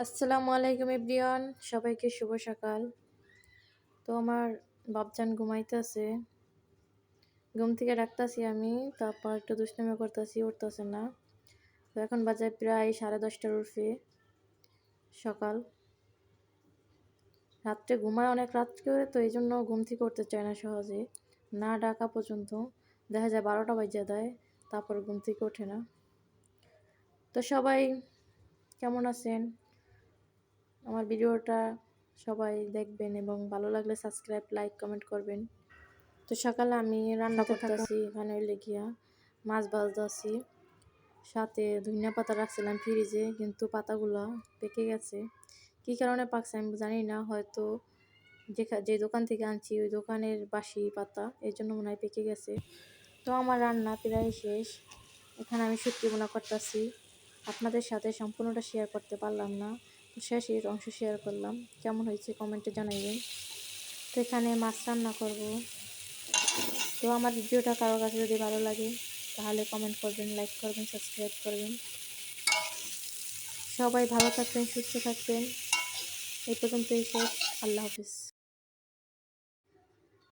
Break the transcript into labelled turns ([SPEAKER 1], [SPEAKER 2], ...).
[SPEAKER 1] আসসালামু আলাইকুম এভরিওয়ান, সবাইকে শুভ সকাল। তো আমার বাপজান ঘুমাইতেছে। ঘুম থেকে ডাকতাছি আমি, তারপর একটু দুষ্টামি করতেছি, উঠতেছে না। তো এখন বাজায় প্রায় সাড়ে দশটার উঠে সকাল। রাত্রে ঘুমায় অনেক রাত করে, তো এই জন্য ঘুম থেকে উঠতে চায় না সহজে। না ডাকা পর্যন্ত। দেখা যায় বারোটা বাজিয়ে দেয়, তারপর ঘুম থেকে ওঠে না। তো সবাই কেমন আছেন? আমার ভিডিওটা সবাই দেখবেন এবং ভালো লাগলে সাবস্ক্রাইব লাইক কমেন্ট করবেন। তো সকালে আমি রান্না করতেছি এখানে লেগিয়া মাছ ভাজতেছি সাথে ধনিয়া পাতা রাখছিলাম ফ্রিজে কিন্তু পাতাগুলো পেকে গেছে। কী কারণে পাকছে আমি জানি না হয়তো যে দোকান থেকে আনছি ওই দোকানের বাসি পাতা এই জন্য মনে হয় পেকে গেছে। তো আমার রান্না প্রায় শেষ। এখানে আমি শুটকি বোনা করতেছি। আপনাদের সাথে সম্পূর্ণটা শেয়ার করতে পারলাম না। শেষের অংশ শেয়ার করলাম। কেমন হয়েছে কমেন্টে জানাইবেন। তো এখানে মাছ রান্না করব। তো আমার ভিডিওটা কারোর কাছে যদি ভালো লাগে, তাহলে কমেন্ট করবেন লাইক করবেন সাবস্ক্রাইব করবেন। সবাই ভালো থাকবেন, সুস্থ থাকবেন। এই পর্যন্তই শেষ। আল্লাহ হাফিজ।